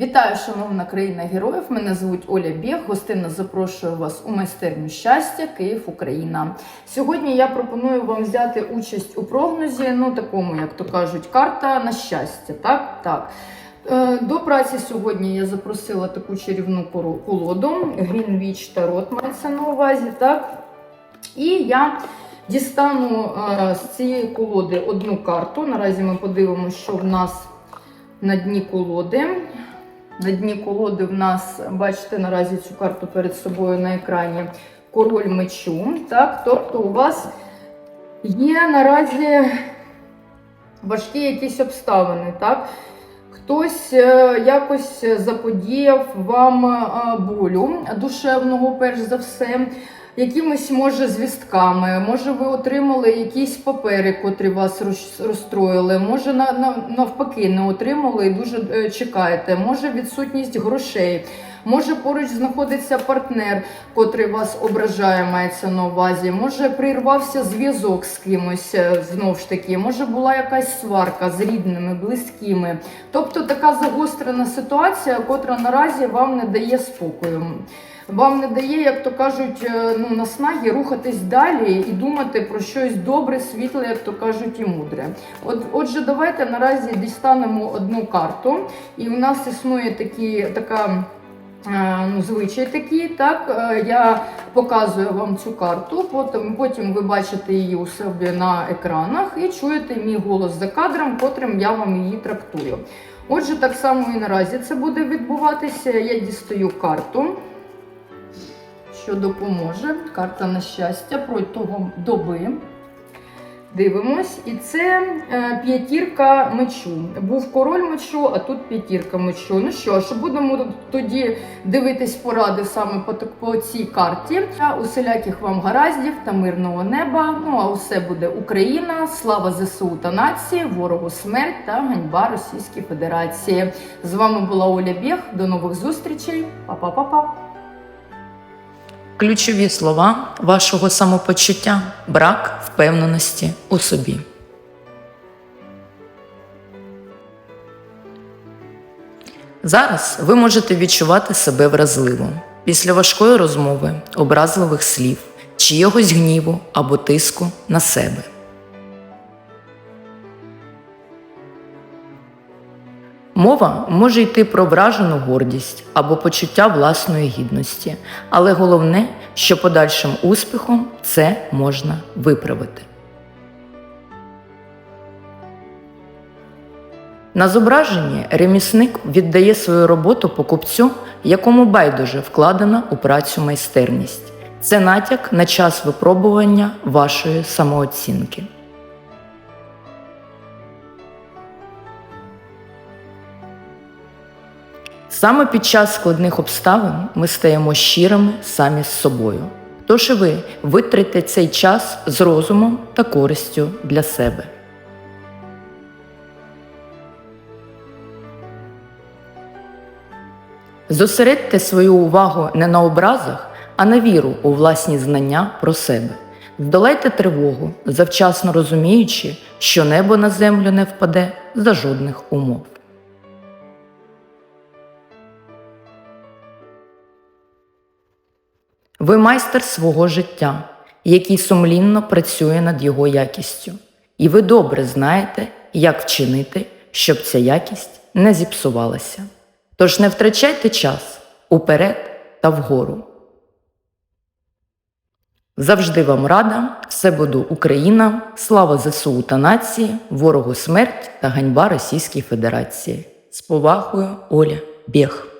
Вітаю, шановна країна героїв! Мене звуть Оля Біг. Гостинно запрошую вас у майстерню щастя, Київ, Україна. Сьогодні я пропоную вам взяти участь у прогнозі, ну такому, як то кажуть, карта на щастя. Так, так. Е, До праці сьогодні я запросила таку чарівну колоду Greenwich Tarot мається на увазі. Так? І я дістану е, з цієї колоди одну карту. Наразі ми подивимося, що в нас на дні колоди. На дні колоди в нас, бачите, наразі цю карту перед собою на екрані король мечу. Так? Тобто у вас є наразі важкі якісь обставини. Так? Хтось е, якось заподіяв вам е, болю душевного, перш за все. Якимись, може, звістками, може, ви отримали якісь папери, котрі вас розстроїли, може, на, на, навпаки, не отримали і дуже е, чекаєте, може, відсутність грошей, може, поруч знаходиться партнер, котрий вас ображає, мається на увазі, може, прирвався зв'язок з кимось, е, знов ж таки, може, була якась сварка з рідними, близькими. Тобто така загострена ситуація, котра наразі вам не дає спокою вам не дає, як то кажуть, е, ну, наснаги рухатись далі і думати про щось добре, світле, як то кажуть, і мудре. От, отже, давайте наразі дістанемо одну карту, і у нас існує такі, така. е, Ну, звичай такий, так е, я показую вам цю карту, потім, потім ви бачите її у себе на екранах і чуєте мій голос за кадром, котрим я вам її трактую. Отже, так само і наразі це буде відбуватися. Я дістаю карту що допоможе. Карта на щастя протягом доби. Дивимось, і це е, п'ятірка мечу. Був король мечу, а тут п'ятірка мечу. Ну що ж, будемо тоді дивитись поради саме по, по цій карті. Усіляких вам гараздів та мирного неба. Ну а усе буде Україна, слава ЗСУ та нації, ворогу смерть та ганьба Російській Федерації. З вами була Оля Біг. До нових зустрічей. Па-па-па-па. Ключові слова вашого самопочуття брак впевненості у собі. Зараз ви можете відчувати себе вразливо після важкої розмови, образливих слів, чиєгось гніву або тиску на себе. Мова може йти про вражену гордість або почуття власної гідності, але головне, що подальшим успіхом це можна виправити. На зображенні ремісник віддає свою роботу покупцю, якому байдуже вкладена у працю майстерність. Це натяк на час випробування вашої самооцінки. Саме під час складних обставин ми стаємо щирими самі з собою. Тож і ви витрите цей час з розумом та користю для себе. Зосередьте свою увагу не на образах, а на віру у власні знання про себе. Здолайте тривогу, завчасно розуміючи, що небо на землю не впаде за жодних умов. Ви майстер свого життя, який сумлінно працює над його якістю. І ви добре знаєте, як вчинити, щоб ця якість не зіпсувалася. Тож не втрачайте час уперед та вгору. Завжди вам рада, все буду Україна, слава ЗСУ та нації, ворогу смерть та ганьба Російській Федерації. З повагою Оля Бєх.